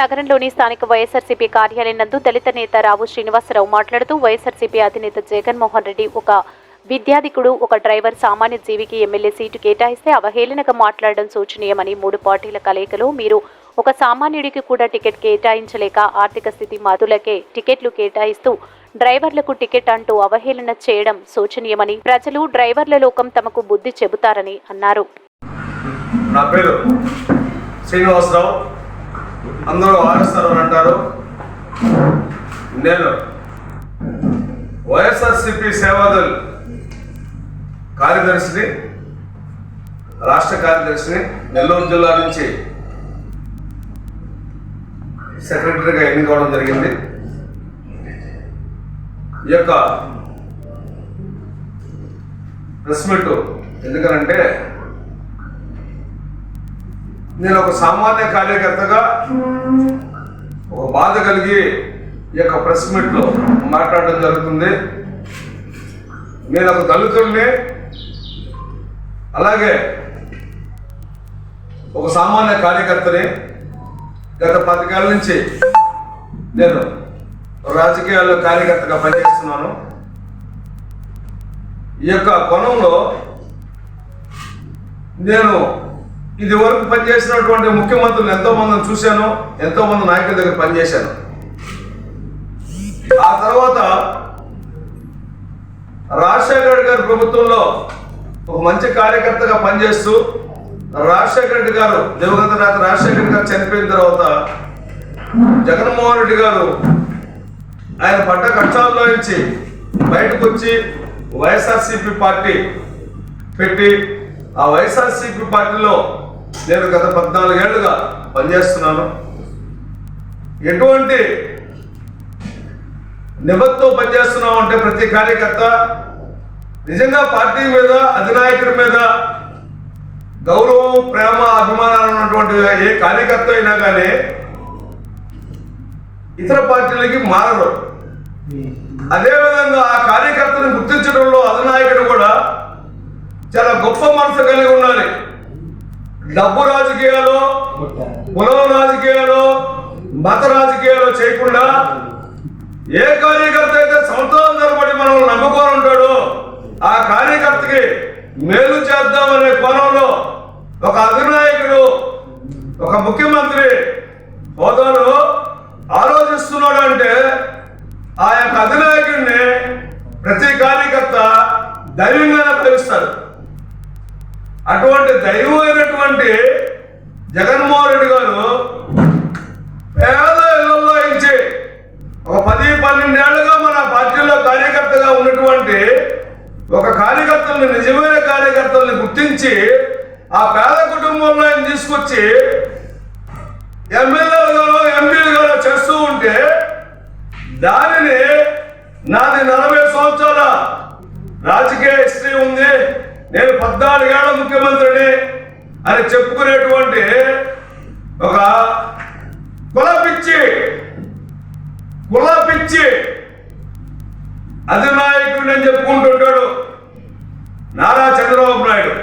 నగరంలోని స్థానిక వైఎస్ఆర్సీపీ కార్యాలయం నందు దళిత నేత రావు శ్రీనివాసరావు మాట్లాడుతూ వైఎస్ఆర్సీపీ అధినేత జగన్మోహన్ రెడ్డి ఒక విద్యాధికుడు ఒక డ్రైవర్ సామాన్య జీవికి ఎమ్మెల్యే సీటు కేటాయిస్తే అవహేళనగా మాట్లాడడం శోచనీయమని మూడు పార్టీల కలయికలో మీరు ఒక సామాన్యుడికి కూడా టికెట్ కేటాయించలేక ఆర్థిక స్థితి మాతులకే టికెట్లు కేటాయిస్తూ డ్రైవర్లకు టికెట్ అంటూ అవహేళన చేయడం శోచనీయమని ప్రజలు డ్రైవర్ల లోకం తమకు బుద్ధి చెబుతారని అన్నారు. నా పేరు శ్రీనివాసరావు. అందరూ ఆర్ఎస్ఆర్ అని అంటారు. నేను వైఎస్ఆర్సిపి సేవాదల్ కార్యదర్శిని రాష్ట్ర కార్యదర్శిని నెల్లూరు జిల్లా నుంచి సెక్రటరీగా ఎన్నుకోవడం జరిగింది. ఈ యొక్క ప్రెస్ మీట్ ఎందుకనంటే నేను ఒక సామాన్య కార్యకర్తగా ఒక బాధ కలిగి ఈ యొక్క ప్రెస్ మీట్లో మాట్లాడడం జరుగుతుంది. నేను ఒక దళితుల్ని అలాగే ఒక సామాన్య కార్యకర్తని గత పథకాల నుంచి నేను రాజకీయాల్లో కార్యకర్తగా పనిచేస్తున్నాను. ఈ యొక్క కోణంలో నేను ఇది వరకు పనిచేసినటువంటి ముఖ్యమంత్రులు ఎంతో మందిని చూశాను ఎంతో మంది నాయకుల దగ్గర పనిచేశాను. ఆ తర్వాత రాజశేఖర రెడ్డి గారి ప్రభుత్వంలో ఒక మంచి కార్యకర్తగా పనిచేస్తూ రాజశేఖర రెడ్డి గారు దివంగత నేత రాజశేఖర రెడ్డి గారు చనిపోయిన తర్వాత జగన్మోహన్ రెడ్డి గారు ఆయన పడ్డ కష్టాల్లో నుంచి బయటకు వచ్చి వైఎస్ఆర్సీపీ పార్టీ పెట్టి ఆ వైఎస్ఆర్సీపీ పార్టీలో నేను గత పద్నాలుగేళ్ళుగా పనిచేస్తున్నాను. ఎటువంటి నిబద్ధతో పనిచేస్తున్నాం అంటే ప్రతి కార్యకర్త నిజంగా పార్టీ మీద అధినాయకుడి మీద గౌరవం ప్రేమ అభిమానాలు ఉన్నటువంటి ఏ కార్యకర్త అయినా కానీ ఇతర పార్టీలకి మారరు. అదేవిధంగా ఆ కార్యకర్తను గుర్తించడంలో అధినాయకుడు కూడా చాలా గొప్ప మనసు కలిగి ఉండాలి. డబ్బు రాజకీయాలు కులం రాజకీయాలు మత రాజకీయాలు చేయకుండా ఏ కార్యకర్త అయితే సంవత్సరం తరబడి మనం నమ్ముకొని ఉంటాడో ఆ కార్యకర్తకి మేలు చేద్దామనే కోణంలో ఒక అధినాయకుడు ఒక ముఖ్యమంత్రి హోదాలో ఆలోచిస్తున్నాడు అంటే ఆ యొక్క అధినాయకుడిని ప్రతి కార్యకర్త ధైర్యంగానే భావిస్తాడు అటువంటి దైవమైనటువంటి జగన్మోహన్ రెడ్డి గారు పేద ఇళ్ళలో ఇచ్చి ఒక పది పన్నెండేళ్ళుగా మన పార్టీలో కార్యకర్తగా ఉన్నటువంటి ఒక కార్యకర్తల్ని నిజమైన కార్యకర్తల్ని గుర్తించి ఆ పేద కుటుంబంలో ఆయన తీసుకొచ్చి ఎమ్మెల్యేలుగానో ఎంపీలుగానో చేస్తూ ఉంటే దానిని నాది నలభై సంవత్సరాల రాజకీయ హిస్టరీ ఉంది. నేను పద్నాలుగేళ్ళ ముఖ్యమంత్రిని అని చెప్పుకునేటువంటి ఒక కుల పిచ్చి కుల పిచ్చి అధినాయకుడిని అని చెప్పుకుంటుంటాడు నారా చంద్రబాబు నాయుడు.